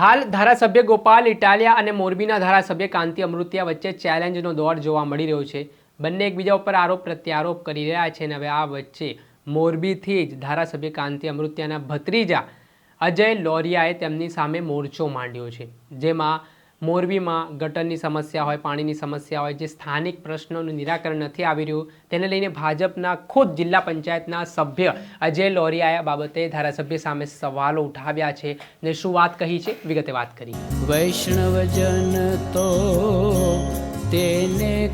હાલ ધારાસભ્ય ગોપાલ ઇટાલિયા અને મોરબીના ધારાસભ્ય કાંતિ અમૃતિયા વચ્ચે ચેલેન્જનો દોર જોવા મળી રહ્યો છે. બંને એકબીજા ઉપર આરોપ પ્રત્યારોપ કરી રહ્યા છે અને હવે આ વચ્ચે મોરબીથી જ ધારાસભ્ય કાંતિ અમૃતિયાના ભત્રીજા અજય લોરિયાએ તેમની સામે મોરચો માંડ્યો છે. જેમાં મોરબીમાં ગટરની સમસ્યા હોય, પાણીની સમસ્યા હોય, જે સ્થાનિક પ્રશ્નોનું નિરાકરણ નથી આવી રહ્યું, તેને લઈને ભાજપના ખુદ જિલ્લા પંચાયતના સભ્ય અજય લોરિયાએ બાબતે ધારાસભ્ય સામે સવાલો ઉઠાવ્યા છે ને શું વાત કહી છે? વિગતે વાત કરી વૈષ્ણવજન તો તેને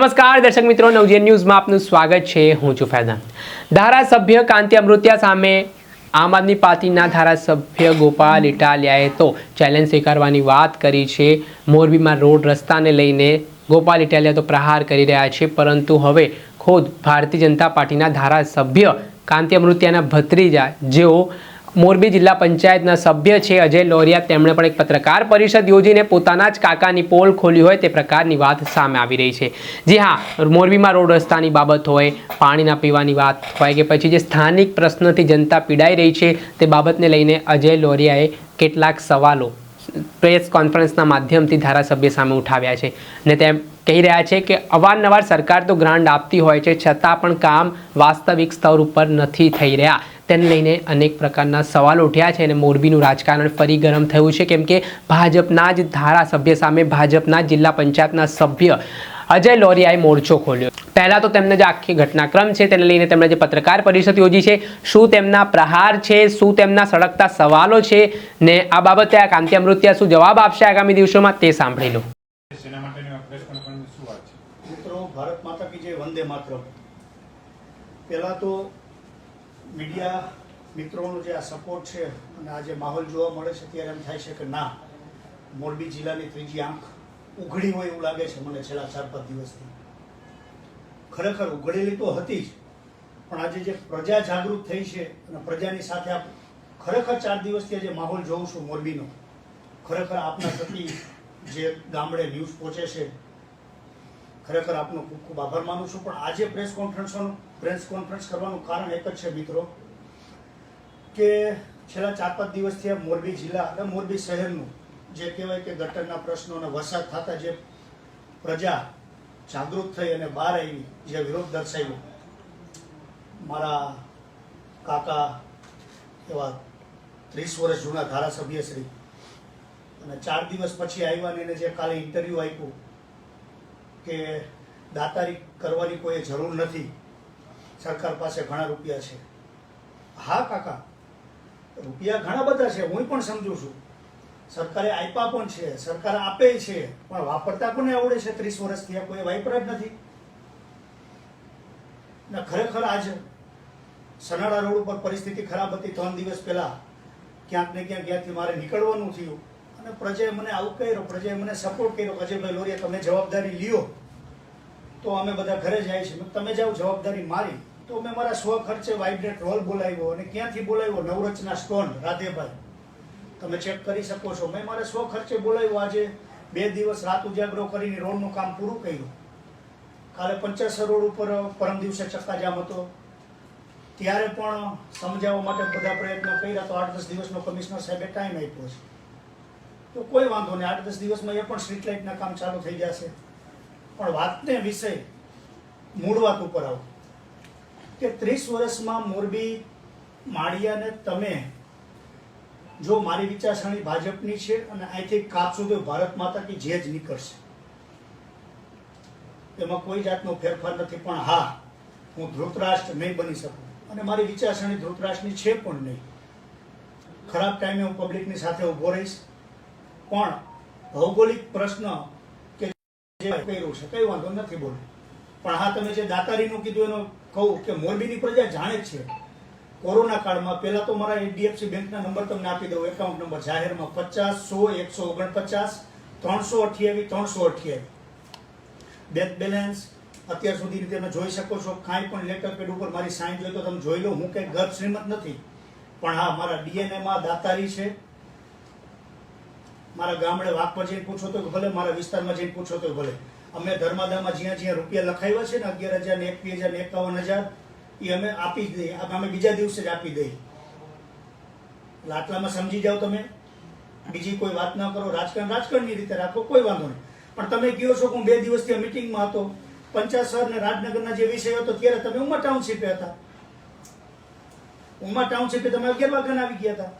નમસ્કાર, દર્શક મિત્રો, નવજીવન ન્યૂઝમાં આપનું સ્વાગત છે. હું છું ફૈઝાન ધારાસભ્ય કાંતિ અમૃત્યા સામે આમ આદમી પાર્ટીના ધારાસભ્ય ગોપાલ ઇટાલિયાએ તો ચેલેન્જ સ્વીકારવાની વાત કરી છે. મોરબીમાં રોડ રસ્તાને લઈને ગોપાલ ઇટાલિયા તો પ્રહાર કરી રહ્યા છે, પરંતુ હવે ખુદ ભારતીય જનતા પાર્ટીના ધારાસભ્ય કાંતિ અમૃત્યાના ભત્રીજા જેઓ મોરબી જિલ્લા પંચાયતના સભ્ય છે અજય લોરિયા. તેમણે પણ એક પત્રકાર પરિષદ યોજીને પોતાના જ કાકાની પોલ ખોલી હોય તે પ્રકારની વાત સામે આવી રહી છે. જી હા, મોરબીમાં રોડ રસ્તાની બાબત હોય, પાણીના પીવાની વાત હોય કે પછી જે સ્થાનિક પ્રશ્નોથી જનતા પીડાઈ રહી છે તે બાબતને લઈને અજય લોરિયાએ કેટલાક સવાલો પ્રેસ કોન્ફરન્સના માધ્યમથી ધારાસભ્ય સામે ઉઠાવ્યા છે. ને તેમ કહી રહ્યા છે કે અવારનવાર સરકાર તો ગ્રાન્ટ આપતી હોય છે, છતાં પણ કામ વાસ્તવિક સ્તર ઉપર નથી થઈ રહ્યા. તેને લઈને અનેક પ્રકારના સવાલો ઉઠ્યા છે અને મોરબીનું રાજકારણ ફરી ગરમ થયું છે. કેમ કે ભાજપના જ ધારાસભ્ય સામે ભાજપના જિલ્લા પંચાયતના સભ્ય અજય લોરિયાએ મોરચો ખોલ્યો. પહેલાં તો તેમને જે આખી ઘટનાક્રમ છે તેને લઈને તેમણે જે પત્રકાર પરિષદ યોજી છે શું તેમના પ્રહાર છે શું તેમના સળગતા સવાલો છે ને આ બાબતે આ કાંતિ અમૃત્યા શું જવાબ આપશે આગામી દિવસોમાં તે સાંભળી લો. મિત્રો ભારત માતા કી જે વંદે માત્ર પહેલાં તો મીડિયા મિત્રોનો જે આ સપોર્ટ છે અને આ જે માહોલ જોવા મળે છે ત્યારે એમ થાય છે કે ના મોરબી જિલ્લાની ત્રીજી આંખ ઉઘડી હોય એવું લાગે છે મને છેલ્લા ચાર પાંચ દિવસથી. ખરેખર ઉઘડેલી તો હતી જ. પણ આજે જે પ્રજા જાગૃત થઈ છે અને પ્રજાની સાથે આપ ખરેખર ચાર દિવસથી જે માહોલ જોઉં છું મોરબીનો. ખરેખર આપના થકી જે ગામડે ન્યૂઝ પહોંચે છે, ખરેખર આપનો ખૂબ ખૂબ આભાર માનું છું. પણ આજે પ્રેસ કોન્ફરન્સનું, પ્રેસ કોન્ફરન્સ કરવાનું કારણ એક જ છે મિત્રો, કે છેલ્લા ચાર પાંચ દિવસથી મોરબી જિલ્લા અને મોરબી શહેરનું જે કહેવાય કે ગટરના પ્રશ્નો અને વરસાદ થતા જે પ્રજા જાગૃત થઈ અને બહાર આવી જે વિરોધ દર્શાવ્યો. મારા કાકા એવા ત્રીસ વર્ષ જૂના ધારાસભ્ય શ્રી અને ચાર દિવસ પછી આવ્યા ને એને જે કાલે ઇન્ટરવ્યૂ આપ્યું કે દાતારી કરવાની કોઈ જરૂર નથી. સરકાર પાસે ઘણા રૂપિયા છે. હા કાકા, રૂપિયા ઘણા બધા છે, હું પણ સમજુ છું. સરકારે આપ્યા પણ છે, સરકાર આપે છે, પણ વાપરતા કોને આવડે છે? ત્રીસ વર્ષથી આ કોઈ વાપરા જ નથી. ને ખરેખર આજ સનાડા રોડ ઉપર પરિસ્થિતિ ખરાબ હતી, ત્રણ દિવસ પહેલા. ક્યાંક ને ક્યાંક ત્યાંથી મારે નીકળવાનું થયું. અને પ્રજાએ મને આવું કર્યો, પ્રજાએ મને સપોર્ટ કર્યો અજયભાઈ લોરિયા, તમે જવાબદારી લ્યો. તો અમે બધા ઘરે જાય છે તમે જાઓ, જવાબદારી મારી. તો મેં મારા સ્વ ખર્ચે વાઇબ્રેટ રોલ બોલાવ્યો અને ક્યાંથી બોલાવ્યો? નવરચના સ્ટોન, રાધેભાઈ. તમે ચેક કરી શકો છો. મેં મારે સ્વ ખર્ચે બોલાવ્યો આજે. બે દિવસ રાત ઉજાગરો કરીને રોડનું કામ પૂરું કર્યું. કાલે પંચાસર રોડ ઉપર પરમ દિવસે ચક્કાજામ હતો. ત્યારે પણ સમજાવવા માટે બધા પ્રયત્નો કર્યા તો આઠ દસ દિવસનો કમિશનર સાહેબે ટાઈમ આપ્યો છે. તો કોઈ વાંધો નહીં. આઠ દસ દિવસમાં એ પણ સ્ટ્રીટ લાઇટના કામ ચાલુ થઈ જશે. પણ વાતને વિષય મૂળ વાત ઉપર આવું. કે ત્રીસ વર્ષમાં મોરબી, માળિયાને તમે જો મારી વિચારસરણી ભાજપની છે અને અહીંથી કાપશું તો ભારત માતા કે જે જ નીકળશે. એમાં કોઈ જાતનો ફેરફાર નથી, પણ હા, હું ધૃતરાષ્ટ્ર નહીં બની શકું. અને મારી વિચારસરણી ધૃતરાષ્ટ્રની છે પણ નહીં. ખરાબ ટાઈમે હું પબ્લિકની સાથે ઊભો રહીશ. પણ ભૌગોલિક પ્રશ્ન કે જે કર્યું છે, કઈ વાંધો નથી બોલું. પણ હા, તમે જે દાતારીનું કીધું એનો કહું કે મોરબીની પ્રજા જાણે જ છે. કોરોના કાળમાં પહેલા તો મારા એચડીએફસી બેંકના નંબર તમને આપી દઉં એકાઉન્ટ નંબર જાહેરમાં પચાસ, સો, એકસો ઓગણપચાસ, ત્રણસો અઠ્યાવીસ ત્રણસો અઠ્યાવીસ બેંક બેલેન્સ અત્યાર સુધી તમે જોઈ શકો છો, કાંઈ પણ લેટર પેડ ઉપર મારી સાઇન જોઈ તો તમે જોઈ લો, હું કંઈ ગર્ભ શ્રીમત નથી. પણ હા, મારા ડીએનએમાં દાતારી છે. મારા ગામડે વાઘ પર જઈને પૂછો તો ભલે, મારા વિસ્તારમાં જઈને પૂછો તો ભલે. અમે ધર્માદામાં જ્યાં જ્યાં રૂપિયા લખાવ્યા છે ને, અગિયાર હજાર ને એકવીસ હજાર ને એકાવન હજાર એ અમે આપી જ દઈએ. અમે બીજા દિવસે જ આપી દઈએ. એટલે આટલામાં સમજી જાઓ તમે. બીજી કોઈ વાત ના કરો. રાજકારણ રાજકારણની રીતે રાખો. કોઈ વાંધો નહીં. પણ તમે કહો છો કે હું બે દિવસથી મિટિંગમાં હતો. પંચાસર ને રાજનગરના જે વિષય હતો ત્યારે તમે ઉમા ટાઉનશીપે હતા. ઉમા ટાઉનશીપે તમે અગિયાર વાગ્યાના આવી ગયા હતા.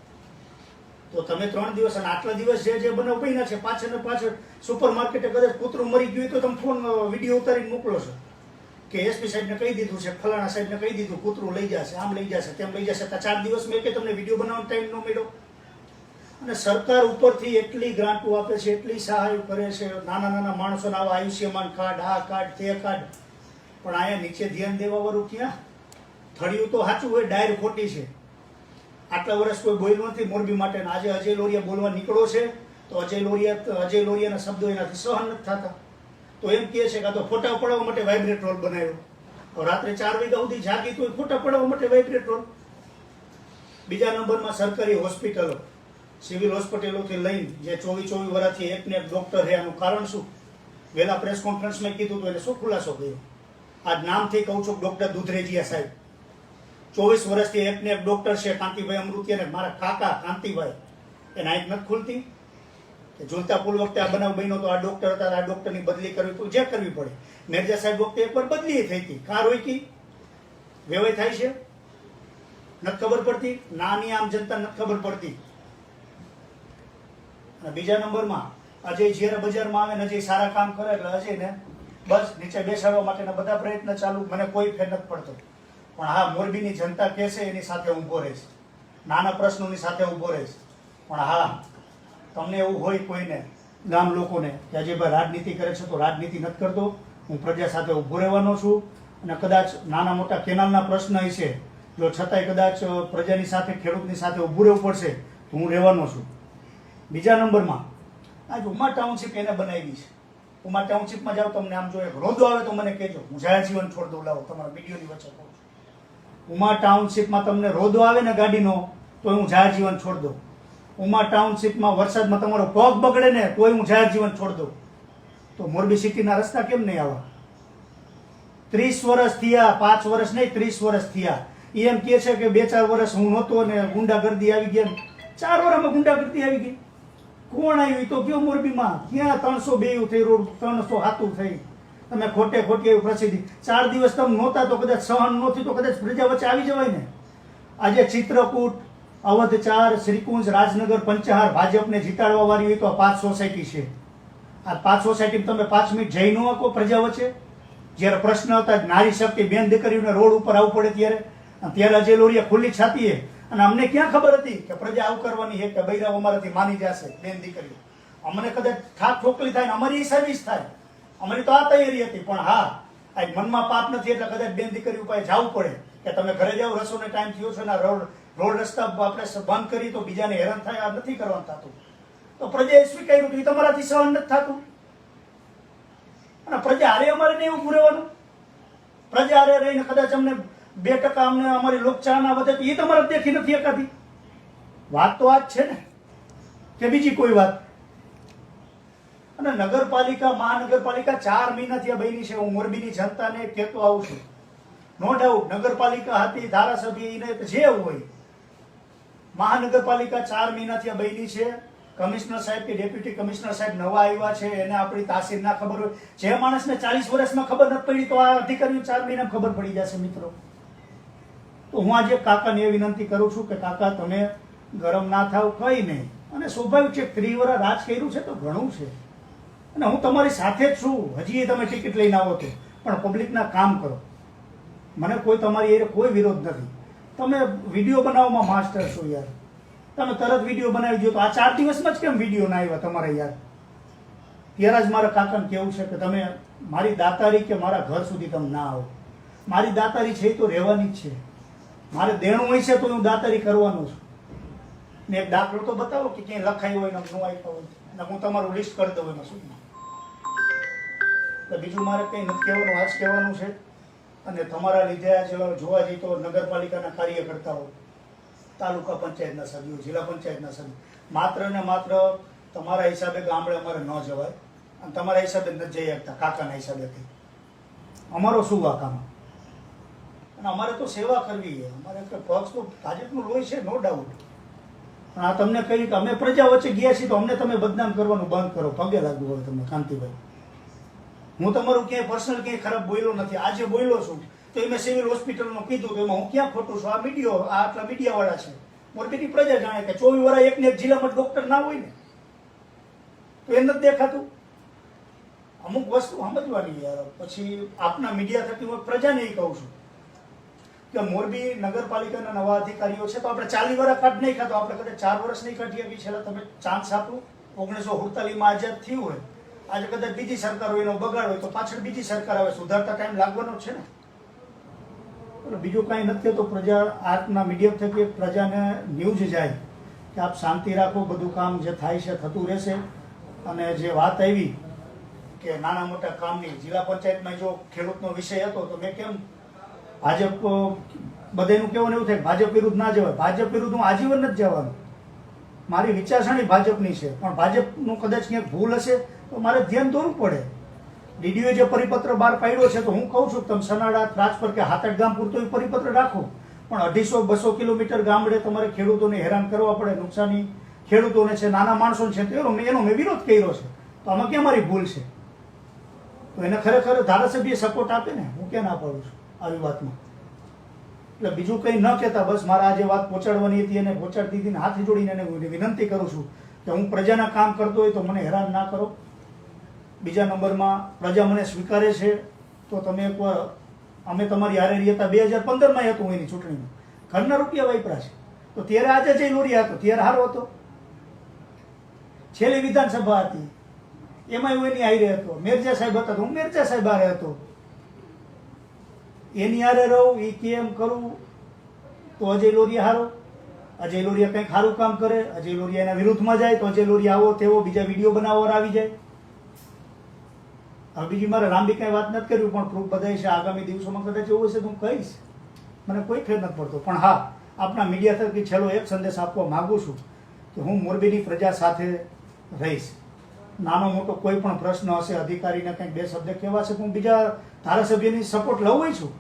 તો તમે ત્રણ દિવસ અને આટલા દિવસ જે જે બનાવ બન્યા છે, પાછળ ને પાછળ સુપર માર્કેટે કદાચ કૂતરું મરી ગયું તો તમે ફોન વીડિયો ઉતારીને મોકલો છો. કે એસપી સાહેબને કહી દીધું છે, ફલાણા સાહેબને કહી દીધું, કૂતરું લઈ જશે, આમ લઈ જશે, તેમ લઈ જશે. તો ચાર દિવસ મેં કે તમને વીડિયો બનાવવાનો ટાઈમ ન મળ્યો? અને સરકાર ઉપરથી એટલી ગ્રાન્ટો આપે છે, એટલી સહાય કરે છે, નાના નાના માણસોને આવા આયુષ્યમાન કાર્ડ, આ કાર્ડ, તે કાર્ડ. પણ અહીંયા નીચે ધ્યાન દેવાવાળું ક્યાં? થળિયું તો સાચું હોય, ડાયર ખોટી છે. આટલા વર્ષ કોઈ બોલ્યું નથી મોરબી માટે આજે અજય લોરિયા બોલવા નીકળો છે, તો અજય લોરિયા, અજય લોરિયાના શબ્દો એનાથી સહન નથી થતા. તો એમ કહે છે કે આ તો ફોટા પડાવવા માટે વાઇબ્રેટ રોલ બનાવ્યો. રાત્રે ચાર વાગ્યા સુધી જાગી તો ફોટા પડાવવા માટે વાઇબ્રેટ રોલ બીજા નંબરમાં સરકારી હોસ્પિટલો, સિવિલ હોસ્પિટલોથી લઈને જે ચોવીસ ચોવીસ વર્ષથી એક ને એક ડોક્ટર છે કારણ શું? વહેલા પ્રેસ કોન્ફરન્સમાં કીધું હતું, એને શું ખુલાસો કર્યો? આજ નામથી કહું છું ડોક્ટર દુધરેજીયા સાહેબ. ચોવીસ વર્ષથી એક ને એક ડોક્ટર છે, કાંતિભાઈ અમૃતિયા મારા કાકા કાંતિભાઈ. એ નાઈટ નથી ખુલતી. ઝૂલતા પુલ વખતે આ બનાવ બન્યો તો આ ડોક્ટર હતા, આ ડોક્ટરની બદલી કરવી તો જે કરવી પડે. મિર્ઝા સાહેબ વખતે એકવાર બદલી થઈ હતી. કાર હોય કી? વેવાય થાય છે? નથી ખબર પડતી? નાની આમ જનતા નથી ખબર પડતી. અને બીજા નંબરમાં, અજય જ્યારે બજારમાં આવે ને અજય સારા કામ કરે એટલે અજયને બસ નીચે બેસાડવા માટેના બધા પ્રયત્ન ચાલુ. મને કોઈ ફેર નથી પડતો. પણ હા, મોરબીની જનતા કહેશે, એની સાથે ઊભો રહીશ. નાના પ્રશ્નોની સાથે ઊભો રહીશ. પણ હા તમને એવું હોય કોઈને, ગામ લોકોને, કે અજયભાઈ રાજનીતિ કરે છે તો રાજનીતિ નથી કરતો. હું પ્રજા સાથે ઊભો રહેવાનો છું. અને કદાચ નાના મોટા કેનાલના પ્રશ્ન હશે જો છતાંય કદાચ પ્રજાની સાથે, ખેડૂતની સાથે ઊભું રહેવું પડશે, તો હું રહેવાનો છું. બીજા નંબરમાં, આજ ઉમા ટાઉનશીપ એને બનાવી છે. ઉમા ટાઉનશીપમાં જાઓ, તમને આમ જો એક રોદો આવે તો મને કહેજો. હું જાહેર જીવન છોડ દઉં લાવો તમારા વિડીયોની વચ્ચે કહું છું ઉમા ટાઉનશીપમાં તમને રોદો આવે ને ગાડીનો, તો હું જાહેર જીવન છોડ દઉં. ઉમા ટાઉનશીપમાં વરસાદમાં તમારો પગ બગડે ને તોય હું જાહેર જીવન છોડ દઉં. તો મોરબી સિટીના રસ્તા કેમ નહીં આવા? ત્રીસ વર્ષ થયા, પાંચ વર્ષ નહીં, ત્રીસ વર્ષ થયા. એ એમ કહે છે કે બે ચાર વર્ષ હું નહોતો ને ગુંડાગર્દી આવી ગઈ ચાર વર્ષમાં ગુંડાગર્દી આવી ગઈ. કોણ આવ્યું? તો કયો મોરબીમાં. ક્યાં ત્રણસો બેયું થઈ રોડ, ત્રણસો હાતું થઈ? તમે ખોટે ખોટી એવી પ્રસિદ્ધિ. ચાર દિવસ તમે નહોતા તો કદાચ સહન નહોતી તો કદાચ પ્રજા વચ્ચે આવી જવાય ને. આજે ચિત્રકૂટ અવધ ચાર શ્રીકુંજ રાજનગર પંચહાર ભાજપને જીતાડવા વાળી હોય તો આ પાંચ સોસાયટી છે. આ પાંચ સોસાયટી તમે પાંચ મિનિટ જઈ ન શકો, પ્રજા વચ્ચે. જ્યારે પ્રશ્ન હતા નારી શક્તિ બેન દીકરીઓને રોડ ઉપર આવવું પડે ત્યારે. ત્યારે અજય લોરિયા ખુલ્લી છાતીએ. અને અમને ક્યાં ખબર હતી કે પ્રજા આવું કરવાની છે કે બૈરાઓ અમારાથી માની જશે, બેન દીકરીઓ. અમને કદાચ ઠાક ઠોકલી થાય ને અમારી સર્વિસ થાય. અમારી તો આ તૈયારી હતી, પણ હા, આ મનમાં પાપ નથી એટલે કદાચ બેન દીકરીઓ ઉપાય જવું પડે. કે તમે ઘરે જાઓ, રસોને ટાઈમ થયો છે ને રોડ રોડ રસ્તા આપણે બંધ કરી તો બીજાને હેરાન થાય, આ નથી કરવાનું થતું. તો પ્રજાએ સ્વીકાર્યું કે એ તમારાથી સહન નથી થતું. અને પ્રજા હારે અમારે નહીં ઊભું રહેવાનું? પ્રજા હારે રહીને કદાચ અમને બે ટકા અમને અમારી લોકચાહના વધે તો એ તમારે દેખી નથી એકાદી વાત તો આ જ છે ને, કે બીજી કોઈ વાત. અને નગરપાલિકા, મહાનગરપાલિકા ચાર મહિનાથી આ બની છે, હું મોરબીની જનતાને કહેતો આવું છું. નો ડાઉટ નગરપાલિકા હતી, ધારાસભ્ય એને જે હોય મહાનગરપાલિકા ચાર મહિનાથી આ બની છે. કમિશનર સાહેબ કે ડેપ્યુટી કમિશનર સાહેબ નવા આવ્યા છે, એને આપણી તાસીર ના ખબર હોય. જે માણસને ચાલીસ વર્ષમાં ખબર નથી પડી તો આ અધિકારીઓ ચાર મહિનામાં ખબર પડી જશે મિત્રો. તો હું આજે કાકાને એ વિનંતી કરું છું કે કાકા, તમે ગરમ ના થાવ, કઈ નહીં. અને સ્વાભાવિક છે, ત્રિવરા રાજ કર્યું છે તો ઘણું છે. અને હું તમારી સાથે જ છું. હજી તમે ટિકિટ લઈને આવો તો. પણ પબ્લિકના કામ કરો. મને કોઈ તમારી એ કોઈ વિરોધ નથી. તમે વીડિયો બનાવવામાં માસ્ટર છો યાર. તમે તરત વીડિયો બનાવી દો તો આ ચાર દિવસમાં જ કેમ વીડિયો ના આવ્યા તમારે યાર? ત્યારે જ મારા કાકાને કેવું છે કે તમે મારી દાતારી કે મારા ઘર સુધી તમે ના આવો. મારી દાતારી છે એ તો રહેવાની જ છે. મારે દેણું હોય છે તો હું દાતારી કરવાનો છું. ને એક દાખલો તો બતાવો કે ક્યાંય લખાયું હોય ને ન આપ્યો હોય. અને હું તમારું લિસ્ટ કરી દઉં એમાં શું. બીજું મારે કંઈ નથી કહેવાનું, આજ કહેવાનું છે. અને તમારા લીધે જેવા જઈએ તો નગરપાલિકાના કાર્યકર્તાઓ, તાલુકા પંચાયતના સભ્યો, જિલ્લા પંચાયતના સભ્યો, માત્ર ને માત્ર તમારા હિસાબે ગામડે અમારે ન જવાય અને તમારા હિસાબે નથી જઈ શકતા, કાકાના હિસાબેથી અમારો શું વાકામાં અને અમારે તો સેવા કરવી છે. અમારે તો પક્ષ તો ભાજપનું લોહી છે નો ડાઉટ પણ આ તમને કહી કે અમે પ્રજા વચ્ચે ગયા છીએ તો અમને તમે બદનામ કરવાનું બંધ કરો. પગે લાગવું હોય તમને, કાંતિભાઈ. હું તમારું ક્યાંય પર્સનલ ક્યાંય ખરાબ બોલ્યો નથી. આજે બોલ્યો છું. તો એ મેં સિવિલ હોસ્પિટલમાં કીધું કે એમાં હું ક્યાં ખોટું છું? આ મીડિયો આ આટલા મીડિયાવાળા છે. મોરબીની પ્રજા જાણે કે ચોવીસ વર્ષ એકને એક જિલ્લામાં ડોક્ટર ના હોય ને, તો એ નથી દેખાતું. અમુક વસ્તુ સમજવાની યાર. પછી આપના મીડિયા થકી હું પ્રજાને એ કહું છું કે મોરબી નગરપાલિકાના નવા અધિકારીઓ છે, તો આપણે ચાલી વર્ષ કાઢ નહીં ખાતો આપણે કદાચ ચાર વર્ષ નહીં કાઢીએ બી છેલ્લા તમે ચાન્સ આપો. ઓગણીસો સુડતાલીસમાં આઝાદ થયું હોય. આજે કદાચ બીજી સરકાર હોય એનો બગાડ હોય તો પાછળ બીજી સરકાર આવે. સુધારતા ટાઈમ લાગવાનો છે ને? બીજું કાંઈ નથી તો પ્રજા આર્ટના મીડિયમ થકી પ્રજાને ન્યૂઝ જાય કે આપ શાંતિ રાખો, બધું કામ જે થાય છે થતું રહેશે. અને જે વાત આવી કે નાના મોટા કામની, જિલ્લા પંચાયતમાં જો ખેડૂતનો વિષય હતો તો મેં કેમ ભાજપ બધાનું કેવું એવું થાય ભાજપ વિરુદ્ધ ના જવાય. ભાજપ વિરુદ્ધ હું આજીવન જ જવાનું. મારી વિચારસરણી ભાજપની છે. પણ ભાજપનું કદાચ ક્યાંક ભૂલ હશે તો મારે ધ્યાન દોરવું પડે. ડીડીઓએ જે પરિપત્ર બહાર પાડ્યો છે, તો હું કહું છું, તમે સનાડા, રાજપર કે હાથડ ગામ પૂરતો એ પરિપત્ર રાખો. પણ અઢીસો, બસો કિલોમીટર ગામડે તમારે ખેડૂતોને હેરાન કરવા પડે, નુકસાની. ખેડૂતોને છે, નાના માણસોને છે એનો એનો મેં વિરોધ કર્યો છે. તો આમાં ક્યાં મારી ભૂલ છે? તો એને ખરેખર ધારાસભ્ય સપોર્ટ આપે ને, હું ક્યાં ના પાડું છું આવી વાતમાં? એટલે બીજું કંઈ ન કહેતા, બસ મારે આજે વાત પહોંચાડવાની હતી એને પહોંચાડતી હતી ને હાથ જોડીને એને વિનંતી કરું છું કે હું પ્રજાના કામ કરતો હોય તો મને હેરાન ના કરો. બીજા નંબરમાં પ્રજા મને સ્વીકારે છે, તો તમે એકવાર, અમે તમારી હારે રહ્યા બે હજાર પંદરમાં હતું એની ચૂંટણીમાં. ઘરના રૂપિયા વાપરા છે. તો ત્યારે આજે જઈ લોરિયા હતો, ત્યારે હારો હતો. છેલ્લી વિધાનસભા હતી. એમાં હું એની હારે હતો. મેરજા સાહેબ હતા હું મેરજા સાહેબ હારે હતો. એની હારે રહું એ કેમ કરું? તો અજય લોરિયા હારો. અજય લોરિયા કંઈક સારું કામ કરે, અજય લોરિયા એના વિરુદ્ધમાં જાય, તો અજય લોરિયા આવો તેવો, બીજા વીડિયો બનાવવા આવી જાય. હવે બીજી મારે લાંબી કઈ વાત નથી કરવી, પણ પ્રૂફ બધાય છે. આગામી દિવસોમાં કદાચ એવું હશે તો હું કહીશ. મને કોઈ ફેર નથી પડતો. પણ હા, આપણા મીડિયા તરફથી છેલ્લો એક સંદેશ આપવા માગું છું કે હું મોરબીની પ્રજા સાથે રહીશ. નાનો મોટો કોઈ પણ પ્રશ્ન હશે, અધિકારીને કંઈક બે શબ્દ કહેવા છે હું બીજા ધારાસભ્યની સપોર્ટ લઉં છું.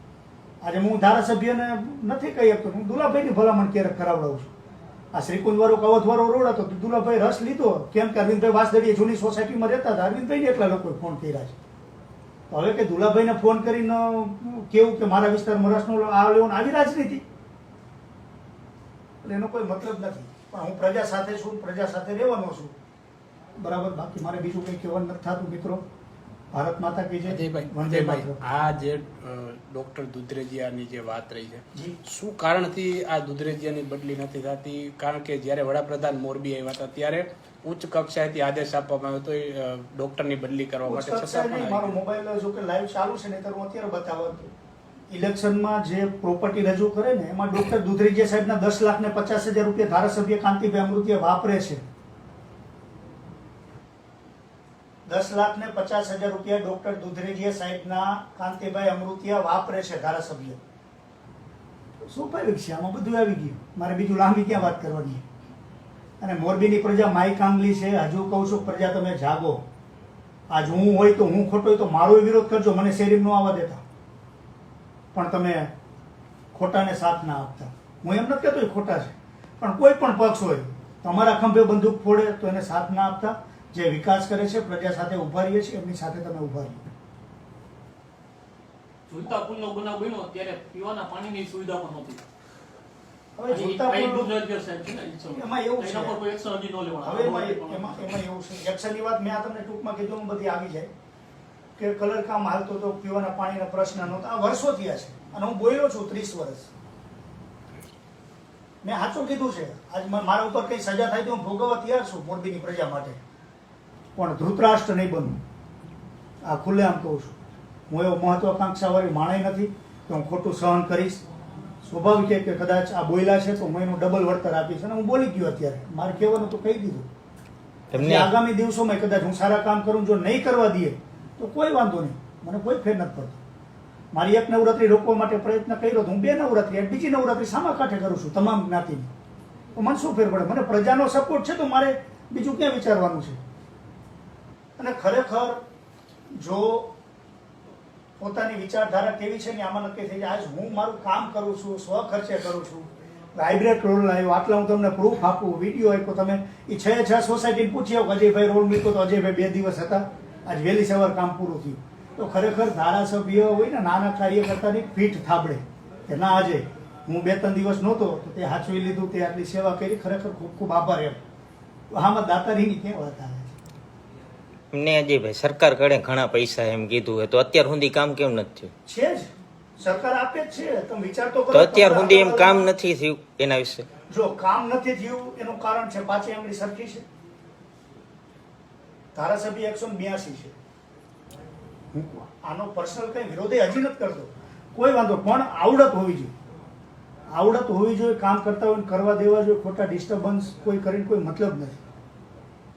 આજે હું ધારાસભ્યને નથી કહી શકતો, હું દુલાભાઈની ભલામણ ક્યારેક કરાવડાવું છું. આ શ્રીકુંજવાળો કવથવાળો રોડ હતો દુલાભાઈ રસ લીધો. કેમ કે અરવિંદભાઈ વાસદડીએ જૂની સોસાયટીમાં રહેતા હતા. અરવિંદભાઈને એટલા લોકોએ ફોન કર્યા છે. હવે કે દુલાભાઈને ફોન કરીને કેવું કે મારા વિસ્તારમાં રસનો આ લેવો આવી આવી રાજનીતિ. એટલે એનો કોઈ મતલબ નથી. પણ હું પ્રજા સાથે છું પ્રજા સાથે રહેવાનો છું. બરાબર બાકી મારે બીજું કંઈ કહેવાનું નથી થતું મિત્રો. ભારત માતા કે વંદે આ જે ડોક્ટર દુધરેજિયાની જે વાત રહી છે શું કારણથી આ દુધરેજિયાની બદલી નથી થતી? કારણ કે જ્યારે વડાપ્રધાન મોરબી આવ્યા હતા ત્યારે ઉચ્ચ કક્ષાએથી આદેશ આપવામાં આવ્યો તો ડોક્ટરની બદલી કરવા માટે છતાં પણ મારો મોબાઈલ જો કે લાઈવ ચાલુ છે નહીં હું અત્યારે બતાવતો. ઇલેક્શનમાં જે પ્રોપર્ટી રજૂ કરે ને એમાં ડોક્ટર દુધરીજી સાહેબના દસ લાખ ને પચાસ હજાર રૂપિયા ધારાસભ્ય કાંતિભાઈ અમૃતિયા વાપરે છે. દસ લાખ ને પચાસ હજાર રૂપિયા ડોક્ટર દુધરેજિયા સાહેબના કાંતિભાઈ અમૃતિયા વાપરે છે ધારાસભ્ય. સ્વાભાવિક છે? આમાં બધું આવી ગયું. મારે બીજું લાંબી ક્યાં વાત કરવાની? અને મોરબીની પ્રજા માઈ કાંગલી છે. હજુ કહું છું, પ્રજા તમે જાગો. આજ હું હોય તો હું ખોટો હોય તો મારો વિરોધ કરજો, મને શેરીમ ન આવવા દેતા. પણ તમે ખોટાને સાથ ના આપતા. હું એમ નથી કહેતો એ ખોટા છે. પણ કોઈ પણ પક્ષ હોય, તમારા ખંભે બંદૂક ફોડે તો એને સાથ ના આપતા. જે વિકાસ કરે છે, પ્રજા સાથે ઊભા રહીએ છીએ, એમની સાથે તમે ઊભા રહીએ. ઝુલતા પુલનો બનાવ બન્યો, ત્યારે પીવાના પાણીની સુવિધા પણ નહોતી. હવે. એમાં એવું છે. હવે એમાં એમાં એવું છે. એક્શનની વાત મેં આ તમને ટૂંકમાં કીધું બધી આવી જાય. કે કલર કામ હાલતો તો પીવાના પાણીના પ્રશ્ન નહોતો. આ વર્ષો થયા છે અને હું બોલ્યો છું ત્રીસ વર્ષ. મેં સાચું કીધું છે. આજ મારા ઉપર કઈ સજા થાય તો હું ભોગવવા તૈયાર છું મોરબીની પ્રજા માટે. પણ ધૃતરાષ્ટ્ર નહીં બનવું. આ ખુલ્લે આમ કહું છું. હું એવો મહત્વાકાંક્ષાવાળી માણે નથી કે હું ખોટું સહન કરીશ. સ્વાભાવિક કે કદાચ આ બોયલા છે તો હું એનું ડબલ વળતર આપીશ. અને હું બોલી ગયો અત્યારે. મારે કહેવાનું તો કહી દીધું. એમને આગામી દિવસોમાં કદાચ હું સારા કામ કરું જો નહીં કરવા દઈએ તો કોઈ વાંધો નહીં. મને કોઈ ફેર નથી પડતો. મારી એક નવરાત્રી રોકવા માટે પ્રયત્ન કર્યો તો હું બે નવરાત્રી બીજી નવરાત્રી સામા કાંઠે કરું છું તમામ જ્ઞાતિની. તો મને શું ફેર પડે? મને પ્રજાનો સપોર્ટ છે તો મારે બીજું ક્યાં વિચારવાનું છે? અને ખરેખર જો પોતાની વિચારધારા કેવી છે ને આમાં નક્કી થઈ જાય. આજ હું મારું કામ કરું છું સ્વ ખર્ચે કરું છું. વાઇબ્રેટ રોલ લાવ્યો. આટલા હું તમને પ્રૂફ આપું વીડિયો આપ્યો. તમે એ છ છ સોસાયટીને પૂછી આવો અજયભાઈ રોલ મૂક્યો તો અજયભાઈ બે દિવસ હતા. આજ વહેલી સવાર કામ પૂરું થયું. તો ખરેખર ધારાસભ્ય હોય ને, નાના કાર્યકર્તાની ફીટ થાબડે કે ના આજે, હું બે ત્રણ દિવસ નહોતો, તો તે હાચવી લીધું, તે આટલી સેવા કરી. ખરેખર ખૂબ ખૂબ આભાર એમ. આમાં દાતારીની ક્યાં વાત એમને અજયભાઈ સરકાર કડે ઘણા પૈસા એમ કીધું હોય તો અત્યાર સુધી કામ કેમ નથી થયું? છે જ. સરકાર આપે જ છે. તમે વિચાર તો કરો તો અત્યાર સુધી એમ કામ નથી થયું એના વિશે? જો કામ નથી થયું એનું કારણ છે પાછી એમની સરખી છે. ધારાસભ્ય એકસો બ્યાસી છે. આનો પર્સનલ કઈ વિરોધ હજી નથી કરતો. કોઈ વાંધો પણ આવડત હોવી જોઈએ. આવડત હોવી જોઈએ કામ કરતા હોય કરવા દેવા જોઈએ ખોટા ડિસ્ટર્બન્સ કોઈ કરીને કોઈ મતલબ નથી.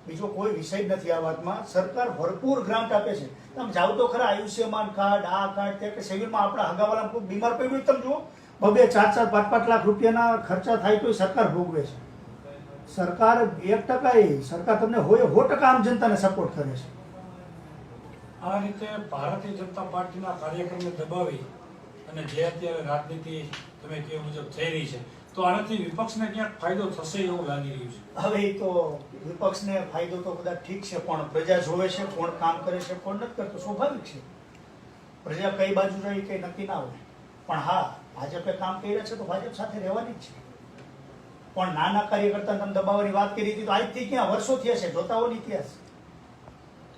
બીજો કોઈ વિષય નથી આ વાતમાં. સરકાર ભરપૂર ગ્રાન્ટ આપે છે. તમે જાઓ તો ખરા, આયુષ્યમાન કાર્ડ, આ કાર્ડ, તે કે આપણા હગાવાળા કોઈ બીમાર પડ્યું તમે જુઓ. બબે ચાર ચાર પાંચ પાંચ લાખ રૂપિયાના ખર્ચા થાય તો સરકાર ભોગવે છે. સરકાર એક ટકા એ, સરકાર તમને હોય સો ટકા આમ જનતાને સપોર્ટ કરે છે. આ રીતે ભારતીય જનતા પાર્ટીના કાર્યક્રમને દબાવી અને જે અત્યારે રાજનીતિ તમે કહ્યું મુજબ થઈ રહી છે તો આનાથી વિપક્ષને ક્યાંક ફાયદો થશે એવું લાગી રહ્યું છે. હવે એ તો વિપક્ષને ફાયદો તો કદાચ ઠીક છે, પણ પ્રજા જોવે છે, કોણ કામ કરે છે, કોણ નથી કરતું, સ્વાભાવિક છે. પ્રજા કઈ બાજુ રહી, કઈ નક્કી ના હોય. પણ હા, ભાજપે કામ કર્યા છે તો ભાજપ સાથે રહેવાની જ છે. પણ નાના કાર્યકર્તા તમે દબાવવાની વાત કરી હતી તો આજથી ક્યાં વર્ષો થયા છે, જોતા હો ઇતિહાસ.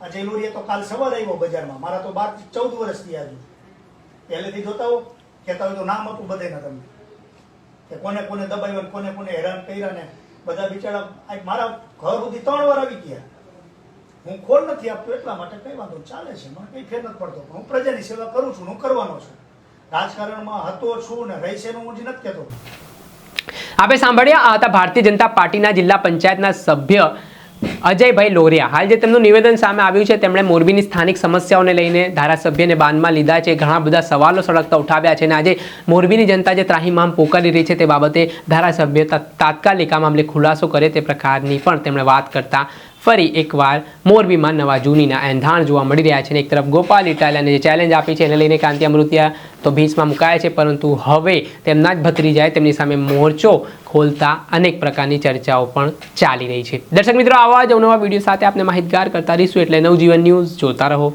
અજય લોરીએ તો કાલ સવારે આવ્યો બજારમાં. મારા તો બાર ચૌદ વર્ષથી થયા પહેલેથી જોતા હો કહેતા હોય તો નામ આપું બધાના તમને. કે કોને કોને દબાવ્યો કોને કોને હેરાન કર્યા ને બધા બિચારા મારા ઘર સુધી ત્રણ વાર આવી ગયા. હું ખોલ નથી આપતો, એટલા માટે કઈ વાંધો ચાલે છે, મને કઈ ફેર નથી પડતો. હું પ્રજાની સેવા કરું છું, હું કરવાનો છું. રાજકારણમાં હતો, છું ને રહીશ હું જ નથી કહેતો. આપણે સાંભળ્યા, આ હતા ભારતીય જનતા પાર્ટીના જિલ્લા પંચાયતના સભ્ય અજયભાઈ લોરિયા. હાલ જે તેમનું નિવેદન સામે આવ્યું છે, તેમણે મોરબીની સ્થાનિક સમસ્યાઓને લઈને ધારાસભ્યને બાનમાં લીધા છે. ઘણા બધા સવાલો સળગતા ઉઠાવ્યા છે અને આજે મોરબીની જનતા જે ત્રાહીમામ પોકારી રહી છે તે બાબતે ધારાસભ્ય તાત્કાલિક આ મામલે ખુલાસો કરે તે પ્રકારની પણ તેમણે વાત કરતા ફરી એકવાર મોરબીમાં નવા જૂનીના એંધાણ જોવા મળી રહ્યા છે અને એક તરફ ગોપાલ ઇટાલિયાને જે ચેલેન્જ આપી છે એને લઈને કાંતિ અમૃતિયા તો ભીસમાં મુકાયા છે, પરંતુ હવે તેમના જ ભત્રી જાય તેમની સામે મોરચો ખોલતા અનેક પ્રકારની ચર્ચાઓ પણ ચાલી રહી છે. દર્શક મિત્રો, આવા જ નવા વીડિયો સાથે આપણે માહિતગાર કરતા રહીશું. એટલે નવજીવન ન્યૂઝ જોતા રહો.